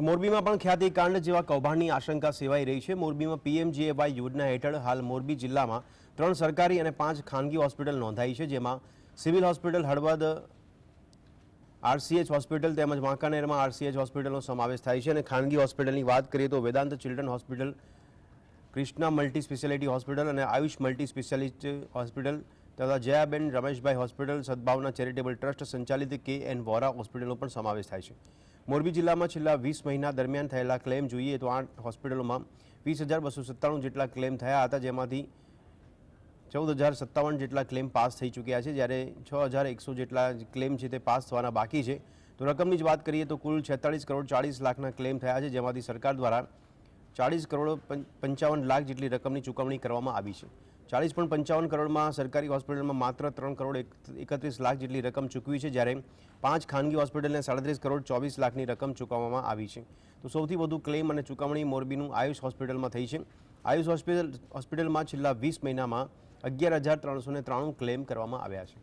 તો મોરબીમાં પણ ખ્યાતિકાંડ જેવા કૌભાંડની આશંકા સેવાઈ રહી છે. મોરબીમાં પીએમજીએવાય યોજના હેઠળ હાલ મોરબી જિલ્લામાં ત્રણ સરકારી અને પાંચ ખાનગી હોસ્પિટલ નોંધાઈ છે, જેમાં civil hospital Halvad, RCH hospital તેમજ વાંકાનેરમાં આરસીએચ હોસ્પિટલનો સમાવેશ થાય છે. અને ખાનગી હોસ્પિટલની વાત કરીએ તો Vedant children hospital Krishna multi speciality hospital અને આયુષ મલ્ટી સ્પેશિયાલિટી હોસ્પિટલ તથા Jayaben Rameshbhai hospital Sadbhavna charitable trust સંચાલિત કે એન વોરા હોસ્પિટલનો પણ સમાવેશ થાય છે. મોરબી જિલ્લામાં છેલ્લા વીસ મહિના દરમિયાન થયેલા ક્લેમ જોઈએ તો આઠ હોસ્પિટલોમાં વીસ હજાર બસો સત્તાણું જેટલા ક્લેમ થયા હતા, જેમાંથી ચૌદ હજાર સત્તાવન જેટલા ક્લેમ પાસ થઈ ચૂક્યા છે. જ્યારે છ હજાર એકસો જેટલા ક્લેમ છે તે પાસ થવાના બાકી છે. તો રકમની જ વાત કરીએ તો કુલ છેતાળીસ કરોડ ચાળીસ લાખના ક્લેમ થયા છે, જેમાંથી સરકાર દ્વારા ચાળીસ કરોડ પંચાવન લાખ જેટલી રકમની ચૂકવણી કરવામાં આવી છે. ચાળીસ પણ પંચાવન કરોડમાં સરકારી હોસ્પિટલમાં માત્ર ત્રણ કરોડ એકત્રીસ લાખ જેટલી રકમ ચૂકવી છે, જ્યારે પાંચ ખાનગી હોસ્પિટલને સાડત્રીસ કરોડ ચોવીસ લાખની રકમ ચૂકવવામાં આવી છે. તો સૌથી વધુ ક્લેમ અને ચૂકવણી મોરબીનું આયુષ હોસ્પિટલમાં થઈ છે. આયુષ હોસ્પિટલ, હોસ્પિટલમાં છેલ્લા વીસ મહિનામાં અગિયાર હજાર ત્રણસો ત્રાણું ક્લેમ કરવામાં આવ્યા છે.